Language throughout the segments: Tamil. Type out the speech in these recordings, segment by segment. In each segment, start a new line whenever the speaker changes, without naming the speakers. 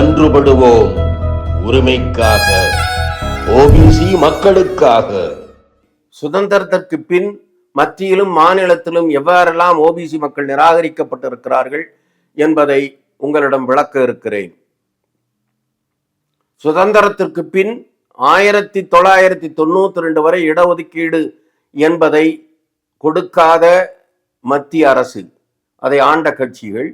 ஒன்றுபடுவோம் உரிமைக்காக ஓபிசி மக்களுக்காக.
சுதந்திரத்திற்கு பின் மத்தியிலும் மாநிலத்திலும் எவ்வாறெல்லாம் ஓபிசி மக்கள் நிராகரிக்கப்பட்டிருக்கிறார்கள் என்பதை உங்களிடம் விளக்க இருக்கிறேன். சுதந்திரத்திற்கு பின் ஆயிரத்தி தொள்ளாயிரத்தி தொண்ணூத்தி ரெண்டு வரை இடஒதுக்கீடு என்பதை கொடுக்காத மத்திய அரசு அதை ஆண்ட கட்சிகள்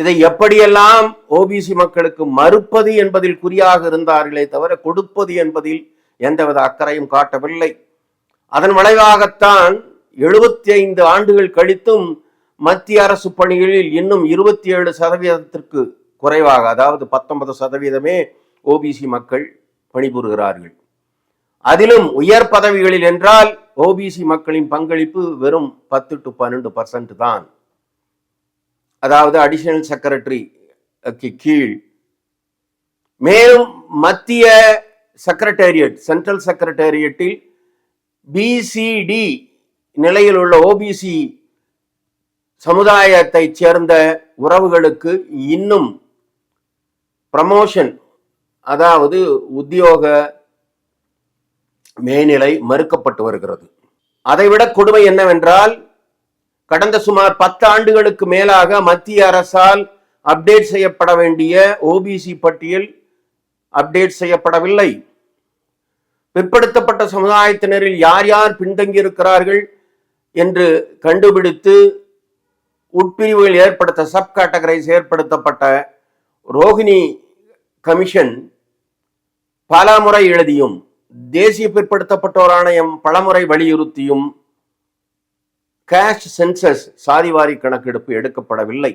இதை எப்படியெல்லாம் ஓபிசி மக்களுக்கு மறுப்பது என்பதில் குறியாக இருந்தார்களே தவிர கொடுப்பது என்பதில் எந்தவித அக்கறையும் காட்டவில்லை. அதன் விளைவாகத்தான் எழுபத்தி ஐந்து ஆண்டுகள் கழித்தும் மத்திய அரசு பணிகளில் இன்னும் இருபத்தி ஏழு சதவீதத்திற்கு குறைவாக அதாவது பத்தொன்பது சதவீதமே ஓபிசி மக்கள் பணிபுரிகிறார்கள். அதிலும் உயர் பதவிகளில் என்றால் ஓபிசி மக்களின் பங்களிப்பு வெறும் பத்து டு பன்னெண்டு பர்சன்ட் தான். அதாவது அடிஷனல் செக்ரட்டரி கீழ். மேலும் மத்திய செக்ரட்டேரியட் சென்ட்ரல் செக்ரட்டேரியட்டில் பிசிடி நிலையில் உள்ள ஓபிசி சமுதாயத்தைச் சேர்ந்த உறவுகளுக்கு இன்னும் ப்ரமோஷன் அதாவது உத்தியோக மேநிலை மறுக்கப்பட்டு வருகிறது. அதைவிட கொடுமை என்னவென்றால் கடந்த சுமார் பத்து ஆண்டுகளுக்கு மேலாக மத்திய அரசால் அப்டேட் செய்யப்பட வேண்டிய ஓபிசி பட்டியல் அப்டேட் செய்யப்படவில்லை. பிற்படுத்தப்பட்ட சமுதாயத்தினரில் யார் யார் பின்தங்கி இருக்கிறார்கள் என்று கண்டுபிடித்து உட்பிரிவுகள் ஏற்படுத்த சப் கேட்டகரைஸ் ஏற்படுத்தப்பட்ட ரோஹிணி கமிஷன் பல முறை எழுதியும் தேசிய பிற்படுத்தப்பட்டோர் ஆணையம் பலமுறை வலியுறுத்தியும் கேஷ் சென்சஸ் சாதிவாரி கணக்கெடுப்பு எடுக்கப்படவில்லை.